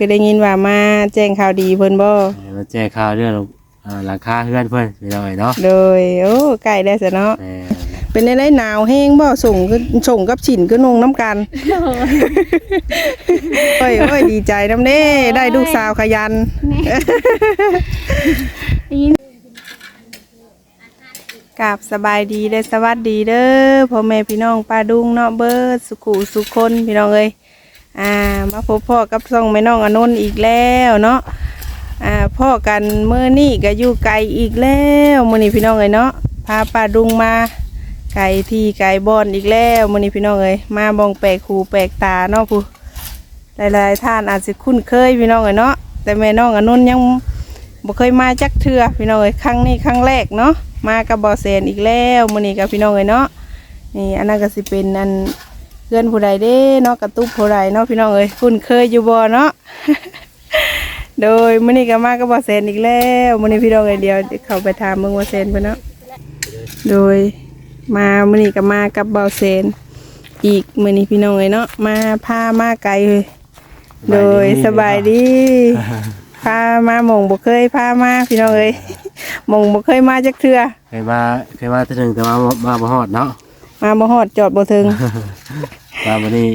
ก็ได้ยินว่ามาแจ้งข่าวดีเพิ่นบ่เออมาแจ้งข่าวเรื่องอ่าราคาเฮือนเพิ่นพี่น้องเอ้ยเนาะโดยโอ้ใกล้ได้วซะเนาะแม่เป็นได้หนาวแห้งบ่ส่งก็ส่งกับฉินก็นงน้ำกันโอ้ยโอ้ยดีใจน้ำเด้ได้ลูกสาวขยันกับสบายดีและสวัสดีเด้อพ่อแม่พี่น้องป้าดุงเนาะเบิดสุขุสุขคนพี่น้องเอ้ย อ่ามาพบพ่อกับซ่องแม่น้องอนนท์อีกแล้วเนาะอ่าพ่อกันเมื่อนี่ก็อยู่ไกลอีกแล้วมื้อนี้พี่น้องเอ้ยเนาะพาป้าดุงมาไก่ที่ไก่บอนอีกแล้วมื้อนี้พี่น้องเอ้ยมาบองแปลกหูแปลกตาเนาะผู้หลายๆท่านอาจจะคุ้นเคยพี่น้องเอ้ยเนาะแต่แม่น้องอนนท์ยังบ่เคยมาจักเทือพี่น้องเอ้ยครั้งนี้ครั้งแรกเนาะมากับบอเซนอีกแล้วมื้อนี้กับพี่น้องเอ้ยเนาะนี่อันนั้นก็สิเป็นอัน เพื่อนผู้ใดเด้เนาะกระตุกผู้ใดเนาะพี่น้องเอ้ยคุ้นเคยอยู่บ่เนาะโดยมื้อนี้ก็มากับบอเซนอีกแล้วมื้อนี้พี่น้องเอ้ยเดียวเข้าไปถามเบิ่งบอเซนเพิ่นเนาะโดยมามื้อนี้ก็มากับบอเซนอีกมื้อนี้พี่น้องเอ้ยเนาะมาพามาไกลเลยโดยสบายดีพามาหมองบ่เคยพามาพี่น้องเอ้ยหมองบ่เคยมาจักเทื่อเคยมาเคยมาเทื่อหนึงแต่ว่ามาบ่ฮอดเนาะมาบ่ฮอดจอดบ่ถึง มาวันนี้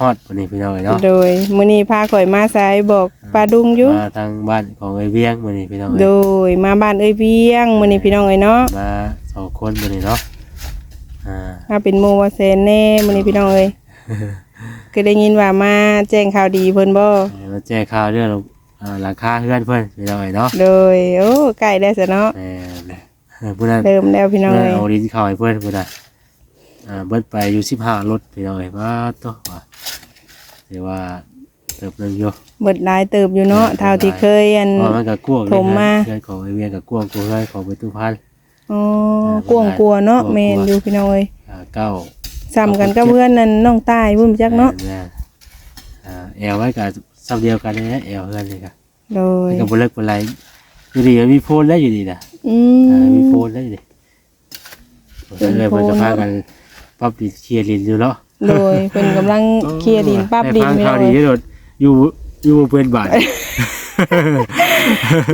ฮอดวันนี้พี่น้องเอ้ยเนาะโดยมื้อนี้พาข่อยมาสายบอกปลาดุงอยู่ มาทางบ้านของไอ้เวียงวันนี้พี่น้องโดเอ้ยยมาบ้านเอ้ยเวียงมื้อนี้พี่น้องเอ้ยเนาะมาสองคนวันนี้เนาะอ่ามาเป็นโมว่าแซนแน่มื้อนี้พี่น้องเอ้ยก็ได้ยินว่ามาแจ้งข่าวดีเพิ่นบ่มาแจ้งข่าวเรื่องอ่าราคาเฮือนเพิ่นพี่น้องเอ้ยเนาะโดยโอ้ใกล้ได้วซะเนาะแม่นเออผู้นั้นเริ่มแล้วพี่น้องเออเอ้ยเอาดินเข้าให้เพื่อนเพื่อนน่ะ อ่าเบิดไปอยู่สิบห้ารถพี่น้องเอ้ยว่าตัวว่าถือว่าเติบหนึงอยู่เบิดหลายเติบอยู่เนาะเท่าที่เคยอัน เพราะมันก็กวงผมมา เพื่อนของไอเวียนกับกวงกูเพื่อนของไปตู้พัน อ๋อกวงกลัวเนาะแม่นอยู่พี่น้องเอ้ยอ่าเก้าซ้ำกันกับเพื่อนนั่นน้องตายพุ่มจักเนาะแม่อ่าแอลไว้กับซ้ำเดียวกันเลยนะแอลเพื่อนเลยครับโดย กับบเลิกบนไรอยู่ดีมันมีโฟนแล้วอยู่ดีนะอือ่าม มีโฟนแล้วอยู่ดีเลยเพื่อนก็พากัน ปรับดินเคลียร์ดินอยู่เนาะโดยเป็นกำลังเคลียร์ดินปรับดินไม่ไม่ข่าวได้ดีที่โดดอยู่อยู่บนเพื่อนบ้าน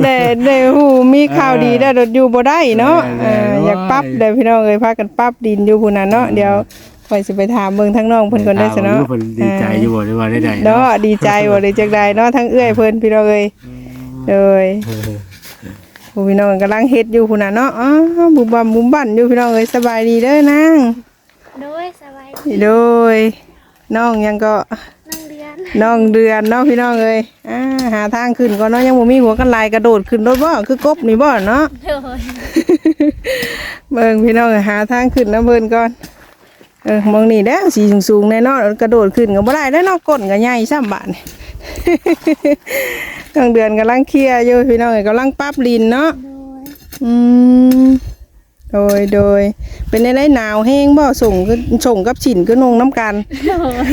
แต่ได้ฮู้มีข่าวดีได้รถอยู่บ่ได้เนาะแน่เอๆออยากปรับเด้อพี่น้องเอ้ยพากันปรับดินอยู่พุ่นน่ะเนาะเดี๋ยวข่อยสิไปถามเบิ่งทั้งน้องเพิ่นก่อนได้อซะเนาะเพิ่นดีใจอยู่บ่ได้ว่าได้ใดเนาะดีใจบ่ได้จักใดเนาะทั้งเอื้อยเพิ่นพี่น้องเอ้ยโดยผู้พี่น้องกำลังเฮ็ดอยู่พุ่นน่ะเนาะอ้าวบุบบัมบุมบั่นอยู่พี่น้องเอ้ยสบายดีเด้อนาง โดยสบายดีโดยน้องยังก็นั่งเรียนน้องเดือนเนาะพี่น้องเอ้ยอ่าหาทางขึ้นก่อนเนาะยังบ่มีหัวกันลายกระโดดขึ้นรถบ่คือกบนี่บ่เนาะโดยเบิ่งพี่น้องเอ้ยหาทางขึ้นน้ำเพิ่นก่อนเออมองนี่แด้วสีสูงๆแน่เนาะกระโดดขึ้นก็บ่ได้แล้วเนาะก้นก็ใหญ่ซ้ำบาดนี่น้องเดือนกำลังเคลียร์อยู่พี่น้องเอ้ยกำลังปรับลินเนาะโดยอืม โดยโดย เป็นได้หนาวแห้งบ่ส่งก็ส่งกับฉินก็นงน้ำกันโดย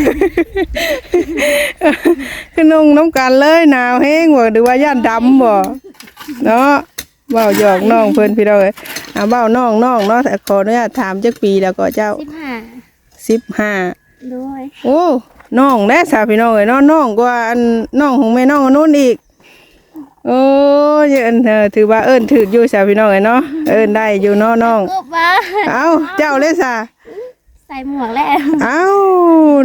คือนุ่งน้ำกันเลยหนาวแห้งบ่หรือว่าย่านดำบ่เนาะเว้าหยอกน้องเพิ่นพี่น้องเอ้ยอ่าเว้าน้องน้องเนาะแต่ขออนุญาตถามจักปีแล้วก็เจ้าสิบห้า15โดยโอ้น้องแน่สาวพี่น้องเอ้ยเนาะน้องกว่าอันน้องของแม่น้องอันนู้นอีก โอ้ยเอิ้นเออถือว่าเอิ้นถืออยู่สาวพี่น้องเอ้ยเนาะเอิ้นได้อยู่เนาะน้องกบว่าเอ้าเจ้าเลยซะใส่หมวกแล้วเอ้า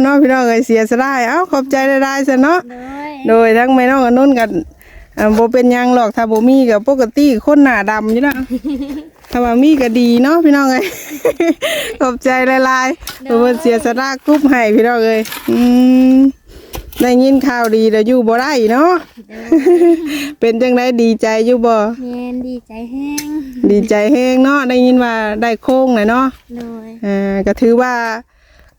เนาะพี่น้องเอ้ยเสียสลายเอ้าขอบใจได้ๆซะเนาะโดยโดยทั้งแม่น้องกับนุ่นกันอ่าบ่เป็นหยังหรอกถ้าบ่มีก็ปกติคนหน้าดำอยู่แล้วถ้าว่ามีก็ดีเนาะพี่น้องเอ้ยขอบใจหลายๆเพิ่นเสียสละกรุ๊ปให้พี่น้องเอ้ยอืม ได้ยินข่าวดีแล้วอยู่บ่ได้เนาะ เป็นจังไดดีใจอยู่บ่เย็นดีใจแห้งดีใจแฮงเนาะได้ยินว่าได้โค้งน่ะเนาะโดยอ่าก็ถือว่า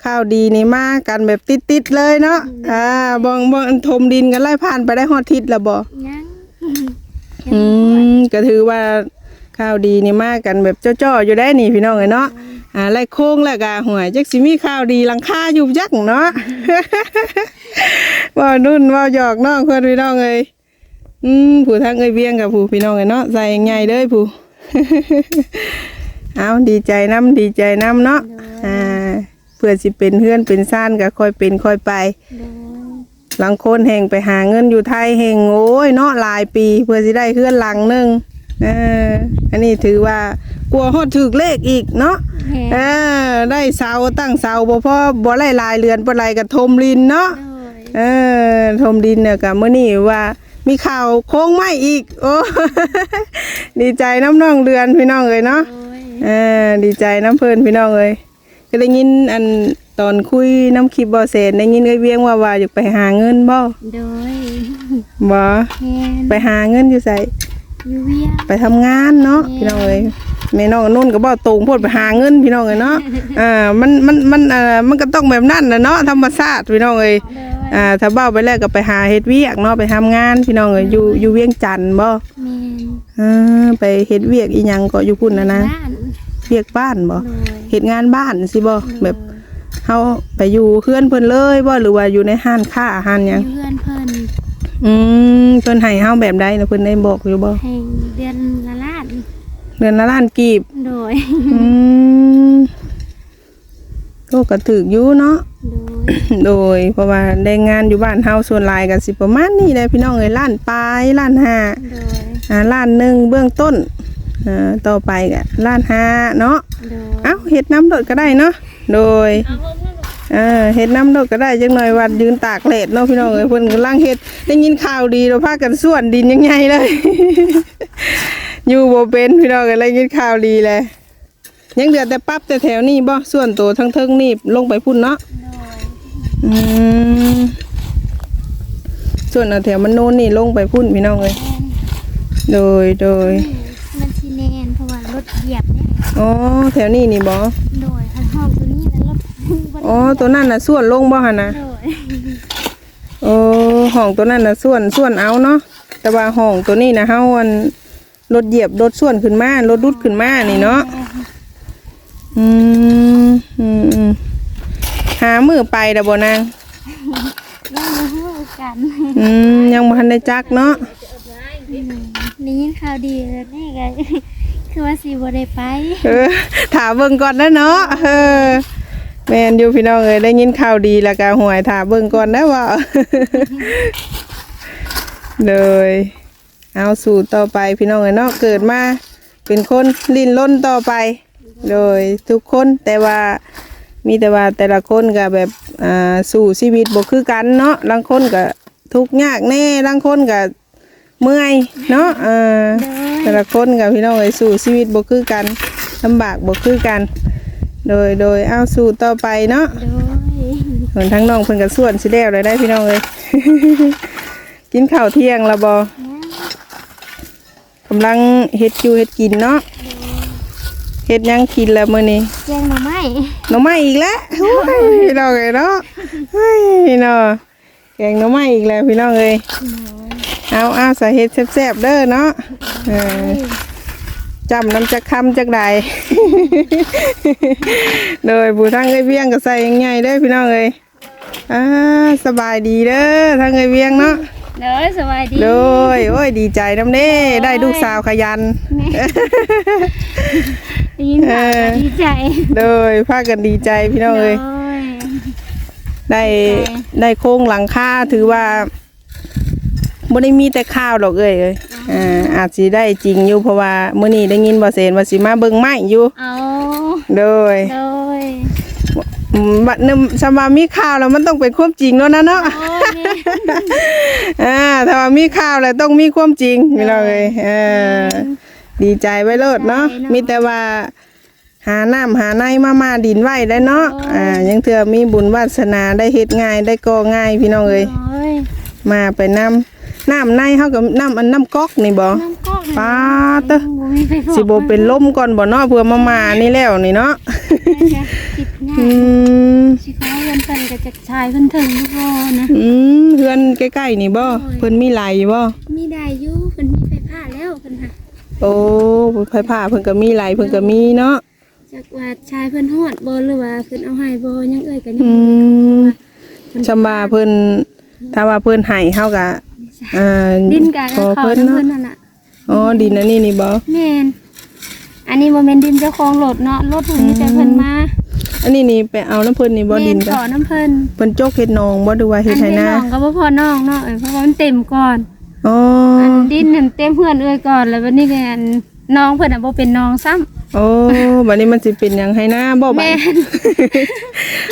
ข้าวดีนี่มากันแบบติดๆเลยเนาะอ่าบ่งบ่งถมดินกันไล่ผ่านไปได้ฮอดทิศแล้วบ่ ยังอืมก็ถือว่าข้าวดีนี่มากันแบบเจ้าๆอยู่ได้นี่พี่น้องเอ้ยเนาะอ่าไล่โค้งแล้วก็หวยจักสิมีข้าวดีหลังคาอยู่จักเนาะ ว่านุ่นว่าหยอกน้องเพื่อนพี่น้องเอ้ยอืมผู้ทางเอ้ยเวียงกับผู้พี่น้องเอ้ยเนาะใส่ใหญ่เด้อผู้เอาดีใจน้ำดีใจน้ำเนาะอ่าเพื่อสิเป็นเพื่อนเป็นซ่านก็ค่อยเป็นค่อยไปโดยหลังคนแห่งไปหาเงินอยู่ไทยแห่งโอ้ยเนาะหลายปี เพื่อสิได้เฮือนหลังหนึงเอออันนี้ถือว่ากลัวฮอดถึกเลขอีกเนาะแม่เออได้เสาตั้งเสาบ่พอบ่ไล่ลายเรือนบ่ไรก็ทมลินเนาะโดย เออทมดินเนี่ยกับเมื่อนี้ว่ามีข่าวโค้งไหมอีก โอ้ดีใจน้ำน้องเดือนพี่น้องเลยเนาะโดยเออดีใจน้ำเพลินพี่น้องเลยก็ได้ยินอันตอนคุยน้ำคลิปบอเซนได้ยินไอ้เวียงว่าว่าอยากไปหาเงินบ่โดยบ่แม่นไปหาเงินอยู่ใส่อยู่เวียงไปทำงานเนาะพี่น้องเลย แม่น้องนุ่นก็บ่ตรงโพดไปหาเงินพี่น้องเลยเนาะอ่ามันมันมันเอ่อมันก็ต้องแบบนั้นนะเนาะธรรมชาติพี่น้องเลยโดยอ่าถ้าเบ้าไปแล้วก็ไปหาเฮ็ดเวียกเนาะไปทำงานพี่น้องเอ้ยอยู่อยู่เวียงจันทน์บ่แม่นอ่าไปเฮ็ดเวียกอีหยังก็อยู่พุ่นนะนะบ้านเวียกบ้านบ่โดยเฮ็ดงานบ้านสิบ่แบบเฮาไปอยู่เฮือนเพิ่นเลยบ่หรือว่าอยู่ในห้านค้าห้านหอยังยู่เพื่อนเพิ่นอืมเพิ่นให้เฮาแบบใดนะเพิ่นได้บอกอยู่บ่แห่งเดือนละล้าน เดือนละล้านกีบโดย อืมโตก็ถึกอยู่เนาะ โดย โดยเพราะว่าได้งานอยู่บ้านเฮาส่วนหลายก็สิประมาณนี้แหละพี่น้องเอ้ยล้านปลายล้านห้าโดย อ่าล้านหนึ่งเบื้องต้นอ่าต่อไปก็ล้านห้าเนาะ โดย เอ้าเห็ดน้ำโดดก็ได้เนาะ โดยเออเห็ดน้ำโดดก็ได้จังหน่อยวันยืนตากแดดเนาะพี่น้องเอ้ยเพิ่นกำลังเฮ็ดได้ยินข่าวดีเราพากันส่วนดินยังไงเลย อยู่บ่เป็นพี่น้องเอ้ยได้ยินข่าวดีเลยยังเดือดแต่ปั๊บแต่แถวนี้บ่ส่วนตัวทั้งเทิงนี่ลงไปพุ่นเนาะโดยอืมส่วนเอาแถวมันโน่นนี่ลงไปพุ่นพี่น้องเอ้ยแม่นโดยโดยมันชีแนนเพราะว่ารถเหยียบเนี่ยอ๋อแถวนี้นี่บอโดยคันห้องตัวนี้แล้วรถบ่ได้อ๋อตัวนั่นน่ะส่วนลงบ่หันนะโดยโอ้ห้องตัวนั่นน่ะส่วนส่วนเอาเนาะแต่ว่าห้องตัวนี้นะเฮาอัน รถเหยียบรถส่วนขึ้นมารถดุดขึ้นมานี่เนาะอืมอืมอืมหามือไปดะบ่นางยังบ่ฮู้กันอืมยังบ่ทันได้จักเนาะได้ยินข่าวดีแล้วนี่ก็คือว่าสิบ่ได้ไปเออถามเบิ่งก่อนนะเนาะเออแม่นอยู่พี่น้องเอ้ยได้ยินข่าวดีแล้วก็หวยถามเบิ่งก่อนนะว่าเลย เอาสู่ต่อไปพี่น้องเอ้ยเนาะเกิดมาเป็นคนลิ้นล้นต่อไปเลยทุกคนแต่ว่ามีแต่ว่าแต่ละคนก็แบบอ่าสู่ชีวิตบ่คือกันเนาะบางคนก็ทุกข์ยากแน่บางคนก็เมื่อยเนาะเออแต่ละคนกับพี่น้องเอ้ยสู่ชีวิตบ่คือกันลำบากบ่คือกัน โดยโดยเอาสู่ต่อไปเนาะโดยส่วนทั้งน้องเพิ่นก็ส่วนสิแล้วเลยได้พี่น้องเอ้ยกินข้าวเที่ยงและบ่ กำลังเฮ็ดอยู่เฮ็ดกินเนาะเฮ็ดหยังกินแล้วมื้อนี้แจ้งมาไหมหน่อไม้อีกแล้วโอ้ยพี่น้องเอ้ยเนาะเฮ้ยเนาะแกงหน่อไม้อีกแล้วพี่น้องเอ้ยเอาเอาใส่เฮ็ดแซ่บๆเด้อเนาะเออจำน้ำจักคำจักใดโดยผู้ทั้งเอ้ยเวียงก็ใส่ยังไงเด้อพี่น้องเอ้ยอ่าสบายดีเด้อทั้งเอ้ยเวียงเนาะ เด้อสวัสดีโดยโอ้ยดีใจน้ำเด้ได้ลูกสาวขยัน ได้ยินข่าวเออก็ดีใจโดยพากันดีใจพี่น้องเอ้ยโดยได้ดีใจได้โค้งหลังคาถือว่าบ่ได้มีแต่ข้าวดอกเอ้ยเอ้ยอ่าอาจสิได้จริงอยู่เพราะว่ามื้อนี้ได้ยินบ่เซนว่าสิมาเบิ่งไม้อยู่เอาโดย โดยอืม บัดนึมสมามีข้าวแล้วมันต้องเป็นความจริงแล้วนะเนาะโอ้ยแม่อ่าถ้าว่ามีข้าวแล้วต้องมีความจริงพี่น้องเอ้ยเออดีใจไว้โลดเนาะมีแต่ว่า หาน้ำหาในมามาดินไว้ได้เนาะอ่ายังเถื่อมีบุญวาสนาได้เฮ็ดง่ายได้ก่อง่ายพี่น้องเอ้ยโอ้ยมาไปน้ำ น้ำในเฮากับน้ำอันน้ำก๊อกนี่บ่น้ำก๊อกปาเตอะบ่มีไฟฟ้าสิบ่เป็นลมก่อนบ่เนาะเพื่อมามานี่แล้วนี่เนาะคิดง่าอืยมสิฟ้าเงินเพิ่นก็จะชายเพิ่นถึงทุกคนนะอืมเฮือนใกล้ๆนี่บ่เพิ่นมีไหลบ่มีได้อยู่เพิ่นมีไฟฟ้าแล้วเพิ่นค่ะโอ้ไผผ้าเพิ่นก็มีไหลเพิ่นก็มีเนาะจักว่าชายเพิ่นฮอดบ่หรือว่าเพิ่นเอาให้บ่ยังเอ่ยก็ยังอืบ่รู้มชำบาเพิ่นถ้าว่าเพิ่นให้เฮาก็ อ่าดินกะขอเขาเพิ่นเพิ่นเนาะนั่นน่ะอ๋อดินอันนี้นี่บ่แม่นอันนี้บ่แม่นดินเจ้าของรถเนาะรถเพิ่นมีแต่เพิ่นมาอันนี้นี่ไปเอาน้ำเพิ่นนี่บ่ดินแม่กัขอน้ำเพิ่นเพิ่นโจกเฮ็ดหนองบ่ดูว่าเฮ็ดอันให้ที่นาน้องก็บ่พอน้องเนาะเอ้ยเพราะว่ามันเต็มก่อน อ๋ออันดินนั่นเต็มเพื่อนเอ้ยก่อนแล้ววันนี้ก็อันน้องเพิ่นน่ะบ่เป็นน้องซ้ำ โอ้บัดนี้มันสิเป็นหยังให้นาบ่บัด แม่น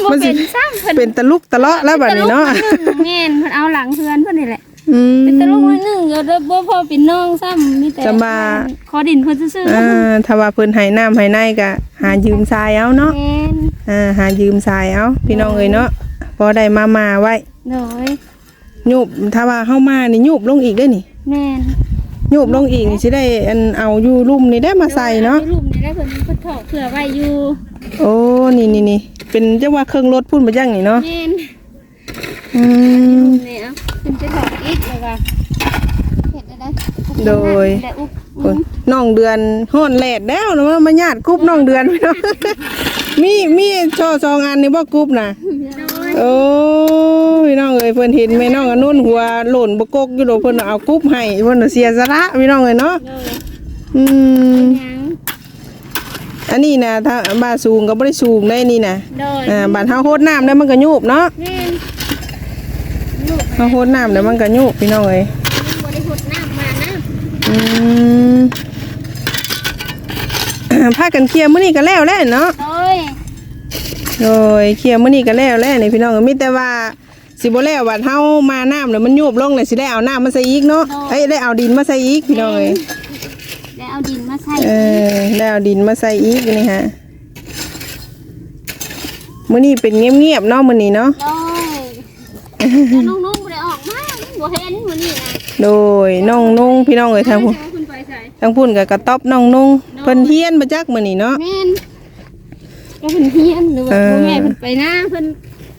บ่มันสิ เป็นซ้ำเพิ่นเป็นตะลุกตะเลาะแล้วบัดนี้เนาะตลกมหงแม่นเพิ่นเอาหลังเพื่อนเพิ่นนี่แหละ อืมเป็นตะลุกมาหนึงก็ได้บ่พอเป็นน้องซ้ำมีแต่จะมา ขอดินเพิ่นซื่อๆอ่าถ้าว่าเพิ่นให้น้ำให้ในก็หายืมทรายเอาเนาะแม่นอ่าหายืมทรายเอาพี่น้องเอ้ยเนาะพอได้มามาไว้โดยยุบถ้าว่าเฮามานี่ยุบลงอีกได้อนี่แม่นยุบลงอีกนี่สิได้อันเอาอยู่ลุ่มนี่ได้มาใส่เนาะโดยรูปนี้ได้เพิ่นเพิ่นถอกเผื่อไว้อยู่โอ้นี่นี่นี่เป็นจังว่าเครื่องรถพุ่นมาจังนี่เนาะ แม่น อืมรูปนี้เอาเพิ่นจะถอกอีกแล้วก็เฮ็ดได้ได้โดยได้อุบโอ้ยน้องเดือนฮ้อนแลดแล้วนะว่ามาญาติกรุ๊ปน้องเดือนพี่น้องมีมีช่อซองอันนี่บ่กรุ๊ปน่ะโดยโอ้พี่น้องเอ้ยเพิ่นเห็นแม่น้องอันนู้นหัวโหล่นบกกอยู่โดเพิ่นเอากรุ๊ปให้เพิ่นน่ะเสียสละพี่น้องเอ้ยเนาะโดยอืมยังอันนี้นะถ้าบ้านสูงก็บ่ได้สูงได้นี่นะโดยอ่าบ้านเฮาโหดน้ำได้มันก็ยุบเนาะแม่ นลูกเฮาโหดน้ำได้มันก็ยุบพี่น้องเอ้ยบ่ได้หดน้ำมานะอืมพากันเคลียร์มื้อนี้ก็แล้วแหล้วเนาะโดยโดยเคลียร์มื้อนี้ก็แล้วแล้วนี่พี่น้องเอ้ยมีแต่ว่าสิบ่แล้วบัดเฮามาน้ำแล้วมันยุบลงแล้วสิได้เอาน้ำมาใส่อีกเนาะเอ้ยได้เอาดินมาใส่อีกพี่น้องเอ้ยได้เอาดินมาใส่เออได้เอาดินมาใส่อีกนี่ฮะมื้อนี้เป็นเงียบๆเนาะมื้อนี้เนาะโดย แต่น้องนุ่งบ่ได้ออกมาบ่เห็นมื้อนี้นะโดยน้องนุ่งพี่น้องเอ้ยทางพุ่นใช่ว่าคุณไปใส่ทางพุ่นก็กระต๊อบน้องนุ่งเพิ่นเฮียนมาจักมื้อนี้เนาะแม่นก็เพิ่นเฮียนหรือว่าเออพ่อแม่เพิ่นไปนะเพิ่น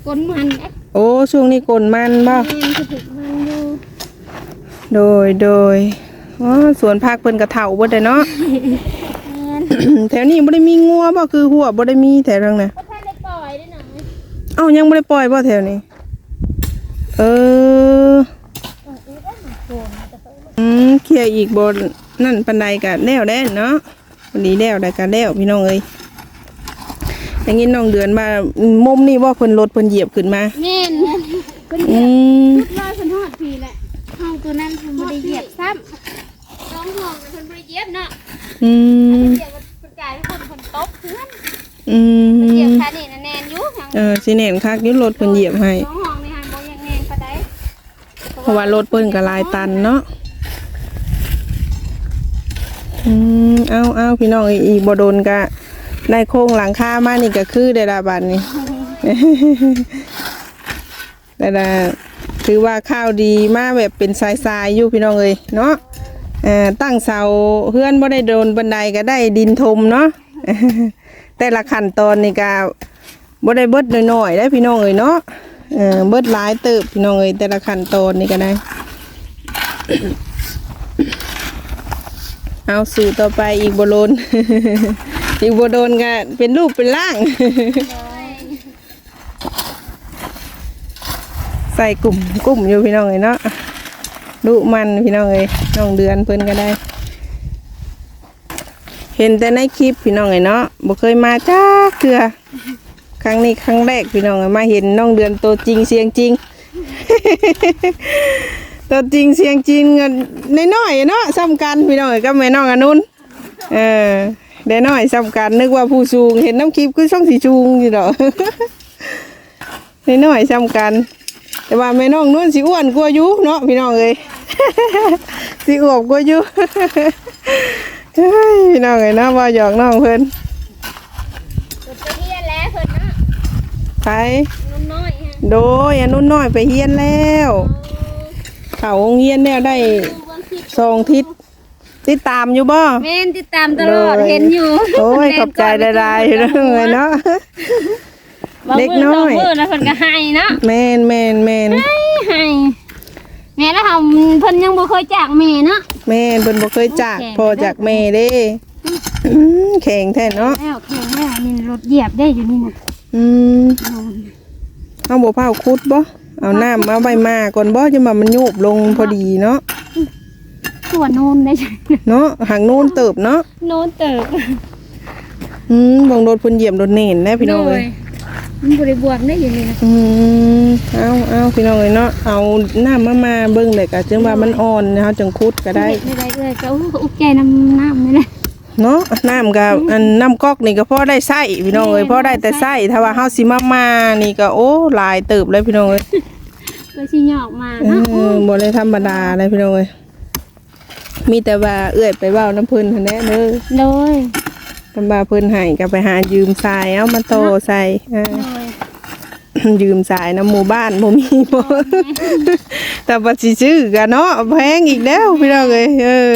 กลมันเอ๊ะโอ้ช่วงนี้กลมันบ่แม่นคือถึกมันอยู่โดยโดยอ๋อสวนผักเพิ่นก็เฒ่าเบิดเลยเนาะ แม่นแถวนี้บ่ได้มีงัวบ่คือหัวบ่ได้มีแถวนั้นน่ะบ่ทันได้ปล่อยได้หน่อยเอ้ายังบ่ได้ปล่อยบ่แถวนี้ เอออืมเคลียร์อีกบ่นั่นปานใดก็แล้วได้เนาะวันนี้แล้วได้ก็แล้วพี่น้องเอ้ยอย่างงี้น้องเดือนมามุมนี่บ่เพิ่นรถเพิ่นเหยียบขึ้นมาแม่นเพิ่นอืมพุดลอยเพิ่นฮอดพี่แหละห้องตัวนั้นเพิ่นบ่ได้เหยียบซ้ำสองห้องน่ะเพิ่นบ่ได้เหยียบเนาะอืมเหยียบเพิ่นกลายเป็นคนเพิ่นตบเพื่อนอืเพิ่นเหยียบมคันนี่น่ะแน่นอยู่ทางเออสิแน่นคักอยุรถเพิ่นเหยียบให้สองห้องนี่หันบ่ยังแน่นปานใด เพราะว่ารถเพิ่นก็หลายตันเนาะอืมเอาเอาพี่น้องอีบ่โดนก็ได้โครงหลังคามานี่ก็คือได้ละบัดนี้แต่ละถือว่าข้าวดีมากแบบเป็นทรายๆอยู่พี่น้องเอ้ยเนาะอ่อตั้งเสาเฮือนบ่ได้โดนบันไดก็ได้ดินทมเนาะแต่ละขั้นตอนนี่ก็บ่ได้เบิดหน้อยๆได้พี่น้องเอ้ยเนาะ เออเบิดหลายเติบพี่น้องเอ้ยแต่ละขั้นตอนนี่ก็ได้ เอาสู่ต่อไปอีกบโลน อีกบโดนก็เป็นรูปเป็นร่าง ใส่กลุ่มกลุ่มอยู่พี่น้องเลยเนาะดุมันพี่น้องเลยน้องเดือนเพิ่นก็ได้ เห็นแต่ในคลิปพี่น้องเลยเนาะบ่เคยมาจ้าเกลือ รั้งนี้ครั้งแรกพี่น้องเอ้ยมาเห็นน้องเดือนตัวจริงเสียงจริงตัวจริงเสียงจริงกันน้อยๆเนาะซ้ำกันพี่น้องเอ้ยกับแม่น้องอนุนเออได้น้อยซ้ำกันนึกว่าผู้สูงเห็นน้ำคลิปคือช่องสีจูงอยู่ดอกน้อยๆซ้ำกัน แต่ว่าแม่น้องนุ่นสิอ้วนกว่าอยู่เนาะพี่น้องเอ้ยสิอวบกว่าอยู่เฮ้ยพี่น้องเอ้ยเนาะว่าหยอกน้องเพิ่น เพิ่นไปเฮียนแล้วเพิ่นเนาะ ไปนุ่มน้อยฮะโดยอันนุ่นน้อยไปเฮียนแล้ว เขาโรงเฮียนแล้วได้ดูเบิ่งคลิปสองทิศติดตามอยู่บ่แม่นติดตามตลอดเลยเห็นอยู่โอ้ยขอบใจหลายๆเรื่องเลยเนาะเด็กน้อย บางมื้สงมื้อแล้วเพิ่นก็ให้เนาะแมนแมนแมนให้ให้แม่แล้วเฮาเพิ่นยังบ่เคยจากแม่เนาะ แมนเพิ่นบ่เคยจากแข็งพอจากแม่เด้อืมแข็งแท้เนาะ แล้วแข็งแล้วนี่รถเหยียบได้อยู่นี่น่ะ อืมเอาบ่เผาคุดบ่เอาน้ำเอาใบมาก่อนบ่จะมามันโยบลงพอดีเนาะตัวโน่นได้เนาะหางนูนเติบเนาะโน่นเติบอืมบงโดนเพิ่นเหยียบโดนเน่นแน่พี่น้องเอ้ยมันบ่ได้บวกได้อยู่นี่นะอืมเอาเอาพี่น้องเอ้ยเนาะเอาน้ำมามาเบิ่งเลยก็จึงว่ามันอ่อนนะเฮาจังคุดก็ได้เฮ็ดไม่ได้เลยก็อู้อุกใจน้ำน้ำนี่แหละ เนาะน้ำกับอันน้ำก๊อกนี่ก็พอได้ใส่พี่น้องเอ้ยพอได้แต่ใส่ถ้าว่าเฮาสิมามานี่ก็โอ้หลายเติบเลยพี่น้องเอ้ยก็สิหยอกมาเอเนาะอบ่ได้ธรรมดาเลยพี่น้องเอ้ยมีแต่ว่าเอื้อยไปเว้าน้ำเพิ่นหั่นแหละเด้อโดยคำว่าเพิ่นให้ก็ไปหายืมทรายเอามาโตใส่อ่าโดยยืมสายน้ำหมู่บ้านบ่มีบ่แต่ปัจสิซื้อกันเนาะแพงอีกแล้วพี่น้องเอ้ยเออ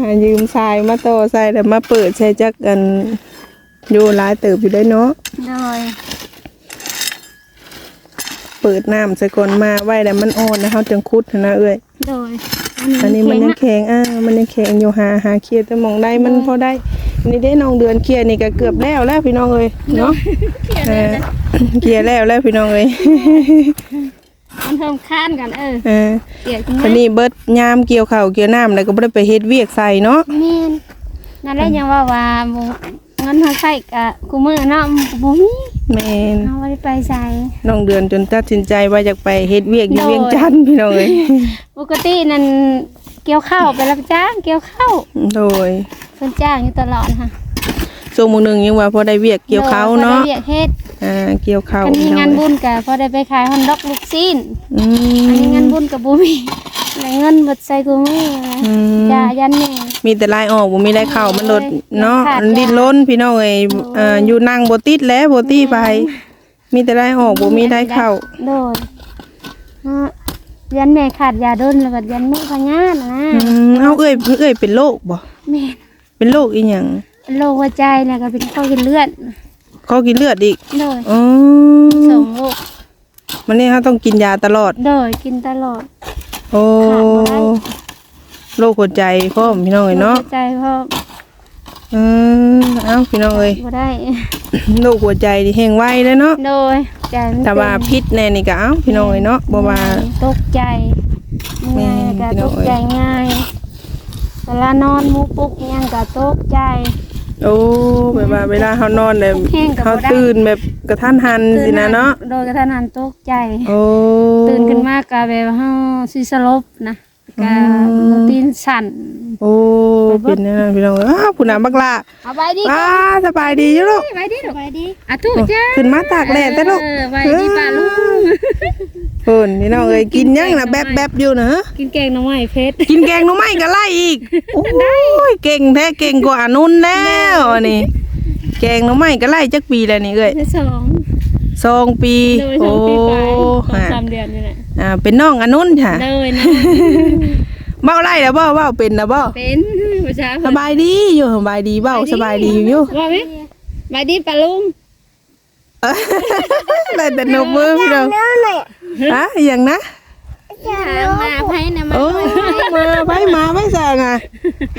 หายืมสายมาต่อใส่แล้วมาเปิดใช้จักกันอยู่หลายเติบอยู่ได้เนาะ โดยเปิดน้ำใส่ก่อนมาไว้แล้วมันอ่อนนะเฮาจังคุดหั้นนะเอ้ย โดยอันนี้มันยังแข็งอ่ามันยังแข็งอยู่หาหาเคลียร์แต่หมองได้มันพอได้ นี่ได้น้องเดือนเคลียร์นี่ก็เกือบแล้วแล้วพี่น้องเอ้ยเนาะเออเคลียร์แล้วแล้วพี่น้องเอ้ย มันเพิ่มค้านกันเออเออเกี่ยวกันอันนี้เบิดยามเกี่ยวข้าวเกี่ยวน้ำแล้วก็บ่ได้ไปเฮ็ดเวียกใส่เนาะแม่นนั่นแหละยังว่าว่าบ่เงินเฮาใช้กะกูมื้อเนาะมันก็บ่มีแม่นเฮาบ่ได้ไปใส่น้องเดือนจนตัดสินใจว่าอยากไปเฮ็ดเวียกอยู่โดยเวียงจันทน์พี่น้องเอ้ยปกตินั่นเกี่ยวข้าวไปรับจ้างเกี่ยวข้าวโดยเพิ่นจ้างอยู่ตลอดค่ะ ช่วงมื้อหนึงยังว่าพอได้เวียกเกี่ยวข้าวเนาะโดยบ่ได้เวียกเฮ็ดอ่า เกี่ยวข้าวคันมีพี่น้งาอนงบุเอ้ยญก็พอได้ไปขายฮอนดอกลูกซีนอือันนี้มงานบุญก็บ่มีได้เงินหมดใส่กูมืออืมจ้ายันแม่ มีแต่ลายออกบ่มีลายเข้ามันลดเนาะขาดมั นดิ้นล้นพี่น้องเอ้ยเอ่ออยู่นั่งบ่ติดแล้วบ่ตีไป มีแต่ลายออกบ่มีลายเข้า โดยฮะยันแม่ขาดยาดนแล้วก็ยันแม่พญานะอืมเอาเอ้ยเอ้ยเป็นโรคบ่แม่เป็นโรคอีหยัง โรคหัวใจเนี่ยก็เป็นข้อกินเลือดเขากินเลือดอีกโดยอ๋อสองโรคมันนี่เขาต้องกินยาตลอด โดยกินตลอด โอ้ขาดบ่ได้ โรคหัวใจพ่อมพี่น้องเอ้ยเนาะหัวใจเพราะอืมเอ้าพี่น้องเอ้ยบ่ได้ โรคหัวใจนี่แห้งไวเลยเนาะโดยใจมันแต่ว่าเป็นพิษแน่นี่ก็เอ้าพี่น้องเอ้ยเนาะบ่ว่า ตกใจแม่ง่ายก็พี่น้ตองกเอ้ย ใจง่ายเวลานอนหมูปลุกอิหยังก็ตกใจ โอ้แบบว่าเวลาเฮานอนแบบแห้งก็บ่เฮาได้ตื่นแบบกระทันหันสินะเนาะ โดยกระทันหันตกใจ โอ้ตื่นขึ้นมากก็แบบเฮาสิสลบนะ ก็อืมมือตีนสั่นโอ้เป็นแนั่นพี่น้องเอ้ยอ้าวผู้นำบักละเอาไปดิอ้าสบายดีอยู่ลูกไปดิไปดิอะทุจ้าขึ้นมาตากแดดแต่ลูกเออไปดิป้าลุงเพิ่นพี่น้องเอ้ยกินยังน่ะแบบแบบๆอยู่นะฮะกินแกงหน่อไม้เพชรกินแกงหน่อไม้ก็ไล่อีกโอ้ยเก่งแท้เก่งกว่าอนุนแล้วอันนี่แกงหน่อไม้ก็ไล่จักปีแล้วนี่เอ้ยสอง สองปี เลยสโอ้องปีไปสองฮะสามเดือนนี่แหละอ่าเป็นน้องอนุนค่ะเลยนะเบ้าไล่แล้วเบ้าเบ้าเป็นนะเบ้าเป็นประชาชสนบายดีอยู่สบายดีเบ้าสบายดีอยู่อยู่ว่าไหมไปดิป้าลุงเอ้ยได้แต่นมมือพี่น้องอะอหย่างนะมาไพ่นะมาโอ้ยมาไปมาไปซะนะ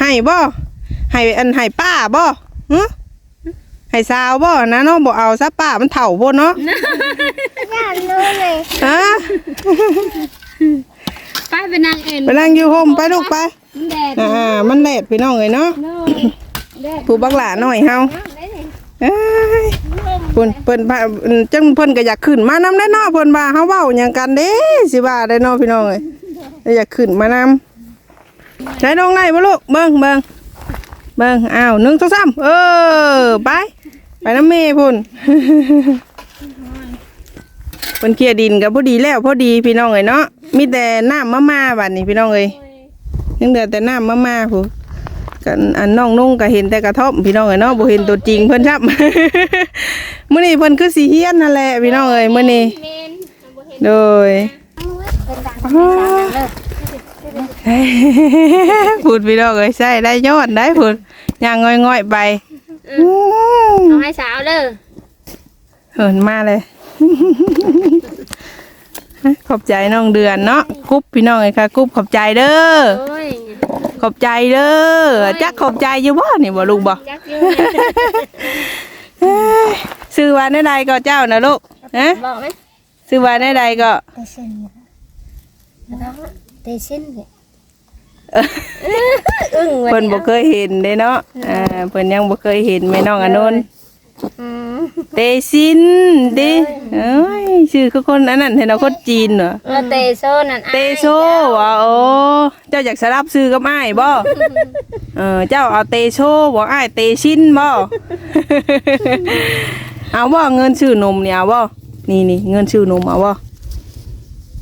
ให้บ่ให้อันให้ป้าบ่หึ ให้สาวบ่นะเนาะบ่เอาซะป้ามันเฒ่าโพดเนาะฮะไปไปนางเอ็นไปนั่งอยู่โฮมไปลูกไปมันแดดอ่ามันแดดพี่น้องเอ้ยเนาะโน่แดดผู้บักหลาหน่อยเฮาเอ้ยเพิ่นเพิ่นพาจังเพิ่นก็อยากขึ้นมานำได้เนาะเพิ่นว่าเฮาเว้าหยังกันเด้สิว่าได้เนาะพี่น้องเอ้ยแล้วอยากขึ้นมานำได้น้องไงบ่ลูกเบิ่งเบิ่งเบิ่งอ้าว1 2 3เออไป ไปน้ำเมย์พุ่นเพิ่นเคลียร์ดินก็พอดีแล้วพอดีพี่น้องเอ้ยเนาะมีแต่น้ำมามาบัดนี้พี่น้องเอ้ยยังเหลือแต่น้ำมามาผู้กันอันน้องนุ่งก็เห็นแต่กระท่อมพี่น้องเอ้ยเนาะบ่เห็นตัวจริงเพิ่นครับมื้อนี้เพิ่นคือสิเฮียนนั่นแหละพี่น้องเอ้ยมื้อนี้โดยพูดพี่น้องเอ้ยใช่ได้ยอดได้พูดย่างง่อยๆไป อืมเอาให้สาวเลยเหินมาเลย ขอบใจน้องเดือนเนาะกุ๊บพี่น้องเอ้ยค่ะกุ๊บขอบใจเด้อ โอ้ยขอบใจเด้อจักขอบใจอยู่บ่นี่บ่ลูกบ่จักอยู่เอ้ยซื้อว่าในใดก็เจ้านะลูกฮะบอกไหมซื้อว่าในใดก็เตเส้นแล้วเตเส้นเนี่ย อึ้งเพิ่นบ่เคยเห็นเด้เนาะอ่าเพิ่นยังบ่เคยเห็นแม่น้องอนนท์อืมเตซินดิเอ้ยชื่อคือคนอันนั้นเห็นเอาคนจีนเหรอแล้วเตโซนั่นเตโซว่ะโอ้เจ้าอยากสลับซื้อกับอ้ายบ่เออเจ้าเอาเตโซบ่อ้ายเตชินบ่เอาบ่เงินชื่อนมเนี่ยเอาบ่นี่นี่เงินชื่อนมเอาบ่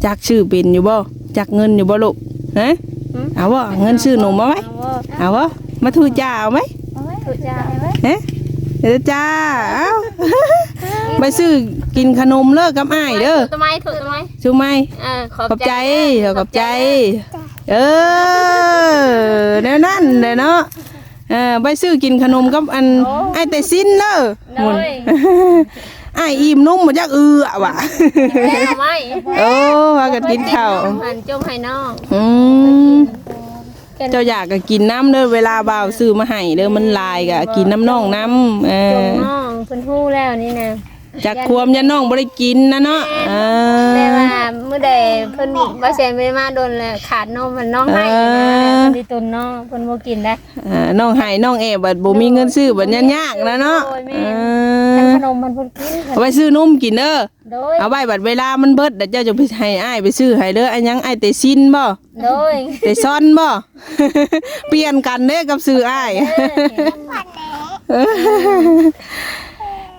จักชื่อเป็นอยู่บ่จักเงินอยู่บ่ลูกฮะ เอาบ่เงินชื่อนมเอาไหมเอาว่าเอาบ่มาทูจ้าเอาไหมเอาไว้ถูกจ้าเอาไว้เอ๊ะเดี๋ยวจ้าเอ้าไปซื้อกินขนมเลิกกับอ้ายเด้อถูกทำไมถูกทำไมชูไหมเออขอบขอบใจใจขอบใจ เออแน่นั่นเลยเนาะเออไปซื้อกินขนมกับอันไอ้แต่สิ้นเด้อโดย ไอ้ายอิ่มนุ่มมาจากเอือว่ะแม่ไม่โอ้พากันกินข้าวหันจงให้น้องอืมเจ้าอยากก็กินน้ำเด้อเวลาบ่าวซื้อมาให้เด้อมันลายก็กินน้ำน่องน้ำเอจองน้องเพิ่นฮู้แล้วนี่นะ จากความยันน้องบ่ได้กินนะเนาะเอแต่อว่าเมื่อใดเพิ่นบ่แซนไม่ได้มาโดนแล้วขาดนมมันน้องให้เออนะเพิ่นสิตุนน้องเพิ่นบ่กินได้ อ่าน้องไห้น้องแอบบัดบ่มีเงินซื้อบัดยากๆนะเนาะโอ้ยแม่ เอแต่อขนมมันเพิ่นกินเอาไปซื้อนมกินเด้อโดย เอาไว้บัดเวลามันเบิดเดี๋ยวเจ้าจะไปให้อ้ายไปซื้อให้เด้อไอ้หยังไอ้เตซินบ่ โดยเตซอนบ่ เปลี่ยนกันเด้อกับซื้ออ้าย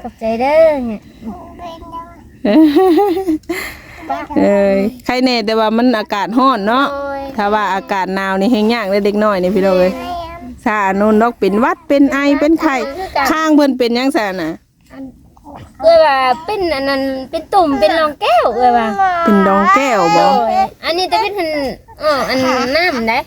ขอบใจเด้อเนี่ยเอ้ยใครแน่แต่ว่ามันอากาศร้อนเนาะโอ้ยถ้าว่าอากาศหนาวนี่แห้งยากเลยเด็กน้อยนี่พี่น้องเอ้ยซาโน่นดอกเป็นหวัดเป็นไอเป็นไข้ข้างเพิ่นเป็นหยังซั่นน่ะ เอ้ยว่าเป็นอันนั้นเป็นตุ่มเป็นรองแก้วเอ้ยว่าเป็นดองแก้วบ่โอ้ยอันนี้จะเป็นอันอ๋ออันน้ำได้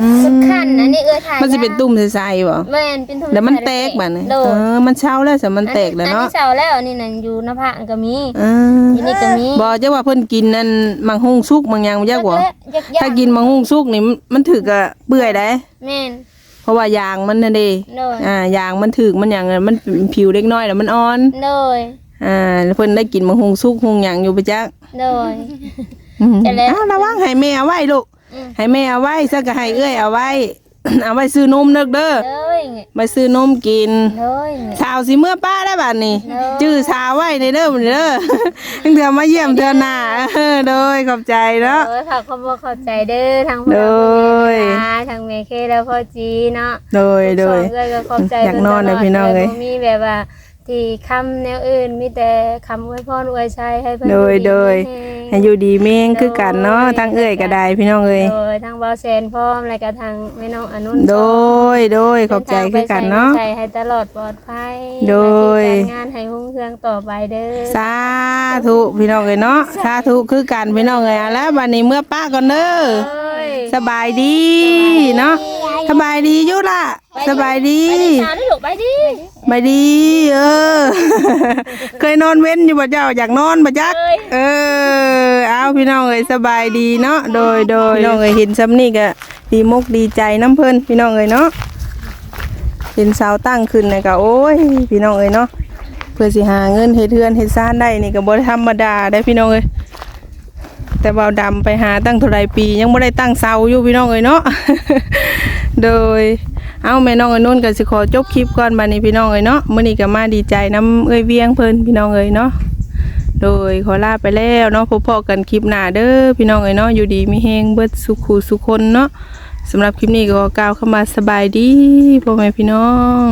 อืสุดมขั้นอันนี้เอ้ยถ่ายมันสิเป็นตุ่มใสๆบ่แม่นเป็นตุ่มแล้วมันแตกบัดนี่โดเอนอมันเช้าแล้วสมันแตกแล้วเนาะอันที่เสาแล้วอันนี้นั่นอยู่หน้าผากก็มีเอออันนี้ก็มีบ่จะว่าเพิ่นกินนั่นมังหุงสุกมังหยังบ่จักบ่ยักยัถ้ากินมังหุงสุกนี่มันมันถึกอะเปื่อยได้แม่นเพ ราะว่ายางมันน่ะเด้โดยอ่ายางมันถึกมันหยังอะมันผิวเล็กน้อยแล้วมันอ่อน โดยอ่าแล้วเพิ่นได้กินมังหุงสุกหุงหยังอยู่ไปจักโดย อืมแต่แล้วอ้าวระวังให้แม่เอาไว้ลูกอืมให้แม่เอาไว้ซะก็ให้เอื้อยเอาไว้ เอาไว้ซื้อนมเด้อเด้อโดยไปซื้อนมกินโดยสาวสิเมื่อป้าได้บัดนี้เด้อจื้อสาวไว้ในเด้อบัดนี้เด้อตั้งแต่มาเยี่ยมเดือนหน้าเออโดยขอบใจเนาะโดยขอบคุณบ่เข้าใจเด้อทางโดยทางเมเคแล้วพ่อจีเนาะโดยโดยสองเอ้ยก็ขอบใจอยากนอนเลยตลดพี่น้องเลยบ่มีแบบว่าที่คำแนวอื่นมีแต่คำอวยพรอวยชัยให้เพิ่นโดยอโดยแฮง ให้อยู่ดีเมงคือกันเนาะทั้งเอ้ยก็ได้พี่น้องเอ้ยโดยทางเบาแซนพร้อมแล้วก็ทางแม่น้องอนุนโดยโดยขอบใจคือกันเนาะใจให้ตลอดปลอดภัยโดยหน้าที่การงานให้รุ่งเรืองต่อไปเด้อสาธุพี่น้องเอ้ยเนาะสาธุคือกันพี่น้องเอ้ยเอาแล้วบัดนี้เมื่อป้าก่อนเด้อโอ้ยสบายดีเนาะสบายดีอยู่ล่ะสบายดีไปดิสาวได้ลูกไปดิสบายดี เออ เคยนอนเว้นอยู่บ่เจ้าอยากนอนบ่จัก เอ้ยเอาพี่น้องเอ้ยสบายดีเนาะโดยโดยพี่น้องเอ้ยเห็นซ้ำนี่ก็ดีมกดีใจน้ำเพิ่นพี่น้องเอ้ยเนาะเห็นเสาตั้งขึ้นนี่ก็โอ้ยพี่น้องเอ้ยเนาะเพื่อสิหาเงินเฮ็ดเทือนเฮ็ดซ่านได้นี่ก็บ่ธรรมดาได้พี่น้องเอ้ยแต่เบาดำไปหาตั้งเท่าไรปี ยังบ่ได้ตั้งเสาอยู่พี่น้องเอ้ยเนาะโดยเอาแม่น้องเอนนุนก็สิขอจบคลิปก่อนบัดนี้พี่น้องเอ้ยเนาะมื้อนี้ก็มาดีใจน้ำเอ้ยเวียงเพิ่นพี่น้องเอ้ยเนาะ โดยขอลาไปแล้วเนาะพบพอกันคลิปหน้าเด้อพี่น้องเอ้ยเนาะอยู่ดีมีแฮงเบิดสุขูสุคนเนาะสำหรับคลิปนี้ก็กล่าวเข้ามาสบายดีพ่อแม่พี่น้อง